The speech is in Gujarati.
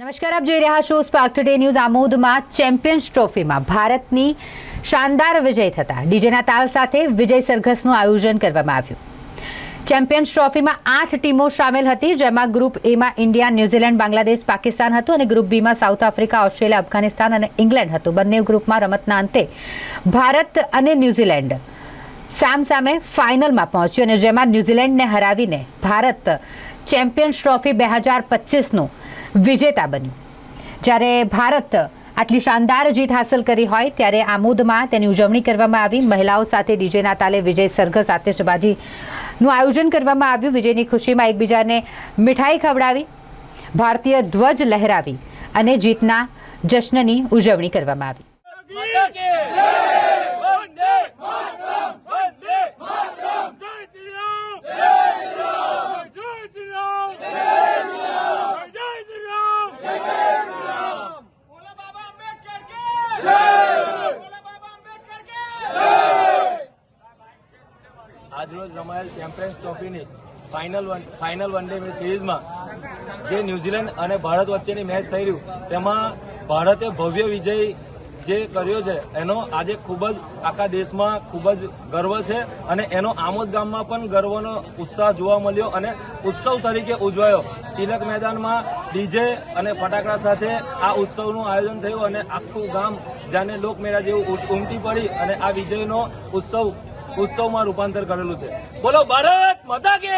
નમસ્કાર, આપ જોઈ રહ્યા છો સ્પાર્ક ટુડે ન્યૂઝ આમોદમાં ચેમ્પિયન્સ ટ્રોફીમાં ભારતની શાનદાર વિજય થતા. ડીજેના તાલ સાથે વિજય સરઘસનું આયોજન કરવામાં આવ્યું. ચેમ્પિયન્સ ટ્રોફીમાં આઠ ટીમો સામેલ હતી, જેમાં ગ્રુપ એમાં ઇન્ડિયા, ન્યૂઝીલેન્ડ, બાંગ્લાદેશ, પાકિસ્તાન હતું અને ગ્રુપ બીમાં સાઉથ આફ્રિકા, ઓસ્ટ્રેલિયા, અફઘાનિસ્તાન અને ઇંગ્લેન્ડ હતું. બંને ગ્રુપમાં રમતના અંતે ભારત અને ન્યૂઝીલેન્ડ સામ સામે ફાઇનલમાં પહોંચ્યું અને જેમાં ન્યૂઝીલેન્ડને હરાવીને ભારત ચેમ્પિયન્સ ટ્રોફી બે હજાર પચીસનું વિજેતા બન્યું. જ્યારે ભારત આટલી શાનદાર જીત હાંસલ કરી હોય, ત્યારે આમોદમાં તેની ઉજવણી કરવામાં આવી. મહિલાઓ સાથે ડીજેના તાલે વિજય સરઘસ આતશબાજીનું આયોજન કરવામાં આવ્યું. વિજયની ખુશીમાં એકબીજાને મીઠાઈ ખવડાવી, ભારતીય ધ્વજ લહેરાવી અને જીતના જશ્નની ઉજવણી કરવામાં આવી. આજરોજ રમાયેલ champions ટ્રોફીની final one final one day સિરીઝમાં જે ન્યૂઝીલેન્ડ અને ભારત વચ્ચેની મેચ થઈ રહ્યું, તેમાં ભારતે ભવ્ય વિજય જે કર્યો છે, એનો આજે ખૂબ જ આખા દેશમાં ખૂબ જ ગર્વ છે અને એનો આમોદ ગામમાં પણ ગર્વનો ઉત્સાહ જોવા મળ્યો અને ઉત્સવ તરીકે ઉજવાયો. તિલક મેદાનમાં ડીજે અને ફટાકડા સાથે આ ઉત્સવનું આયોજન થયું અને આખું ગામ જાણે લોકમેળા જેવું ઉમટી પડી અને આ વિજયનો ઉત્સવ ઉત્સવમાં રૂપાંતર કરેલું છે. બોલો ભારત માતા કે